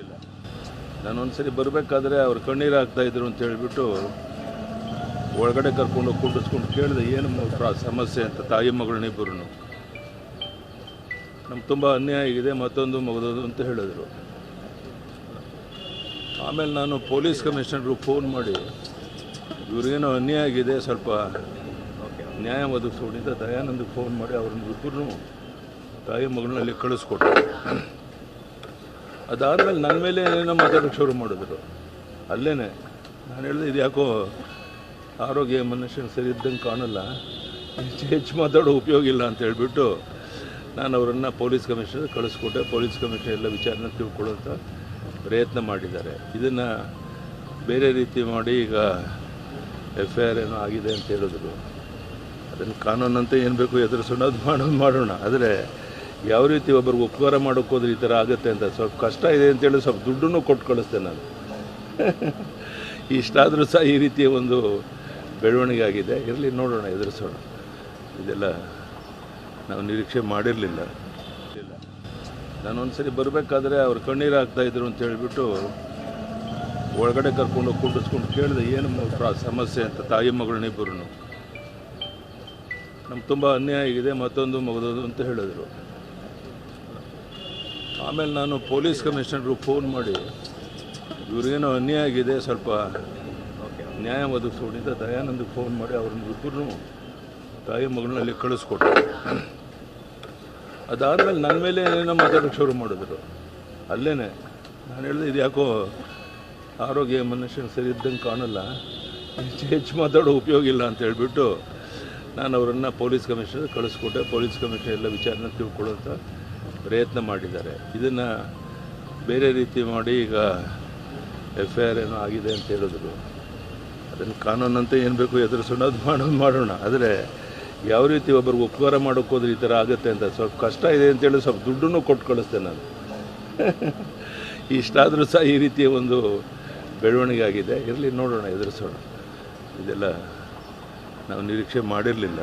ಇಲ್ಲ. ನಾನೊಂದ್ಸರಿ ಬರಬೇಕಾದ್ರೆ ಅವ್ರು ಕಣ್ಣೀರು ಹಾಕ್ತಾ ಇದ್ರು ಅಂತ ಹೇಳ್ಬಿಟ್ಟು ಒಳಗಡೆ ಕರ್ಕೊಂಡು ಕುಂಡಿಸ್ಕೊಂಡು ಕೇಳಿದೆ, ಏನು ಸಮಸ್ಯೆ ಅಂತ ತಾಯಿ ಮಗಳನ್ನಿಬ್ಬರು ನಮ್ಗೆ ತುಂಬ ಅನ್ಯಾಯ ಆಗಿದೆ, ಮತ್ತೊಂದು ಮಗದೋದು ಅಂತ ಹೇಳಿದ್ರು. ಆಮೇಲೆ ನಾನು ಪೊಲೀಸ್ ಕಮಿಷನರ್ಗೆ ಫೋನ್ ಮಾಡಿ ಇವ್ರಿಗೇನೋ ಅನ್ಯಾಯ ಆಗಿದೆ, ಸ್ವಲ್ಪ ನ್ಯಾಯ ಒದಗಿಸ್ಕೊಂಡಿದ್ದ ದಯಾನಂದಿಗೆ ಫೋನ್ ಮಾಡಿ ಅವ್ರನ್ನ ಇಬ್ಬರು ತಾಯಿ ಮಗಳನ್ನಲ್ಲಿ ಕಳಿಸ್ಕೊಟ್ಟೆ ಅದಾದಮೇಲೆ ನನ್ನ ಮೇಲೆ ಏನೇನೋ ಮಾತಾಡೋಕ್ಕೆ ಶುರು ಮಾಡಿದ್ರು. ಅಲ್ಲೇ ನಾನು ಹೇಳಿದೆ, ಇದು ಯಾಕೋ ಆರೋಗ್ಯ ಮನುಷ್ಯನ ಸರಿ ಇದ್ದಂಗೆ ಕಾಣಲ್ಲ. ಹೆಚ್ಚು ಹೆಚ್ಚು ಮಾತಾಡೋ ಉಪಯೋಗ ಇಲ್ಲ ಅಂತ ಹೇಳಿಬಿಟ್ಟು ನಾನು ಅವರನ್ನು ಪೊಲೀಸ್ ಕಮಿಷನರ್ ಕಳಿಸ್ಕೊಟ್ಟೆ. ಪೊಲೀಸ್ ಕಮಿಷನರ್ ಎಲ್ಲ ವಿಚಾರನ ತಿಳ್ಕೊಳ್ಳೋಂಥ ಪ್ರಯತ್ನ ಮಾಡಿದ್ದಾರೆ. ಇದನ್ನು ಬೇರೆ ರೀತಿ ಮಾಡಿ ಈಗ ಎಫ್ ಐ ಆರ್ ಏನೋ ಆಗಿದೆ ಅಂತ ಹೇಳಿದ್ರು. ಅದನ್ನು ಕಾನೂನಂತೆ ಏನು ಬೇಕು ಎದುರಿಸೋಣ, ಅದು ಮಾಡೋದು ಮಾಡೋಣ. ಆದರೆ ಯಾವ ರೀತಿ ಒಬ್ಬರಿಗೆ ಉಪಕಾರ ಮಾಡೋಕ್ಕೋದ್ರೆ ಈ ಥರ ಆಗುತ್ತೆ ಅಂತ ಸ್ವಲ್ಪ ಕಷ್ಟ ಇದೆ ಅಂತೇಳಿ ಸ್ವಲ್ಪ ದುಡ್ಡನ್ನು ಕೊಟ್ಟು ಕಳಿಸ್ತೆ ನಾನು. ಇಷ್ಟಾದರೂ ಸಹ ಈ ರೀತಿಯ ಒಂದು ಬೆಳವಣಿಗೆ ಆಗಿದೆ ಇರಲಿ, ನೋಡೋಣ, ಎದುರಿಸೋಣ. ಇದೆಲ್ಲ ನಾವು ನಿರೀಕ್ಷೆ ಮಾಡಿರಲಿಲ್ಲ. ಇಲ್ಲ ನಾನೊಂದ್ಸರಿ ಬರಬೇಕಾದ್ರೆ ಅವ್ರು ಕಣ್ಣೀರು ಆಗ್ತಾಯಿದ್ರು ಅಂತ ಹೇಳಿಬಿಟ್ಟು ಒಳಗಡೆ ಕರ್ಕೊಂಡು ಕುಂಡಿಸ್ಕೊಂಡು ಕೇಳಿದೆ, ಏನು ಸಮಸ್ಯೆ ಅಂತ ತಾಯಿ ಮಗಳನ್ನಿಬ್ಬರು ನಮ್ಗೆ ತುಂಬ ಅನ್ಯಾಯ ಆಗಿದೆ, ಮತ್ತೊಂದು ಮಗದೊಂದು ಅಂತ ಹೇಳಿದ್ರು. ಆಮೇಲೆ ನಾನು ಪೊಲೀಸ್ ಕಮಿಷನರ್ಗೆ ಫೋನ್ ಮಾಡಿ ಇವ್ರಿಗೇನೋ ಅನ್ಯಾಯ ಆಗಿದೆ, ಸ್ವಲ್ಪ ನ್ಯಾಯ ಒದಗಿಸ್ಕೊಂಡಿದ್ದ ದಯಾನಂದಕ್ಕೆ ಫೋನ್ ಮಾಡಿ ಅವ್ರನ್ನ ಇಬ್ಬರು ತಾಯಿ ಮಗನಲ್ಲಿ ಕಳಿಸ್ಕೊಟ್ಟೆ ಅದಾದಮೇಲೆ ನನ್ನ ಮೇಲೆ ಏನೇನೋ ಮಾತಾಡೋಕ್ಕೆ ಶುರು ಮಾಡಿದ್ರು. ಅಲ್ಲೇ ನಾನು ಹೇಳಿದೆ, ಇದು ಯಾಕೋ ಆರೋಗ್ಯ ಮನುಷ್ಯನ ಸರಿ ಇದ್ದಂಗೆ ಕಾಣಲ್ಲ ಹೆಚ್ಚು ಮಾತಾಡೋ ಉಪಯೋಗ ಇಲ್ಲ ಅಂತ ಹೇಳಿಬಿಟ್ಟು ನಾನು ಅವರನ್ನು ಪೊಲೀಸ್ ಕಮಿಷನರ್ ಕಳಿಸ್ಕೊಟ್ಟೆ. ಪೊಲೀಸ್ ಕಮಿಷನರ್ ಎಲ್ಲ ವಿಚಾರನ ತಿಳ್ಕೊಳ್ಳೋಂಥ ಪ್ರಯತ್ನ ಮಾಡಿದ್ದಾರೆ. ಇದನ್ನು ಬೇರೆ ರೀತಿ ಮಾಡಿ ಈಗ ಎಫ್ ಐ ಆರ್ ಏನೋ ಆಗಿದೆ ಅಂತ ಹೇಳಿದ್ರು. ಅದನ್ನು ಕಾನೂನಂತೆ ಏನು ಬೇಕು ಎದುರಿಸೋಣ, ಅದು ಮಾಡೋದು ಮಾಡೋಣ. ಆದರೆ ಯಾವ ರೀತಿ ಒಬ್ಬರಿಗೆ ಉಪಕಾರ ಮಾಡೋಕ್ಕೋದ್ರೆ ಈ ಥರ ಆಗುತ್ತೆ ಅಂತ ಸ್ವಲ್ಪ ಕಷ್ಟ ಇದೆ ಅಂತೇಳಿ ಸ್ವಲ್ಪ ದುಡ್ಡನ್ನು ಕೊಟ್ಟು ಕಳಿಸ್ತೆ ನಾನು. ಇಷ್ಟಾದರೂ ಸಹ ಈ ರೀತಿಯ ಒಂದು ಬೆಳವಣಿಗೆ ಆಗಿದೆ. ಇರಲಿ, ನೋಡೋಣ, ಎದುರಿಸೋಣ. ಇದೆಲ್ಲ ನಾವು ನಿರೀಕ್ಷೆ ಮಾಡಿರಲಿಲ್ಲ.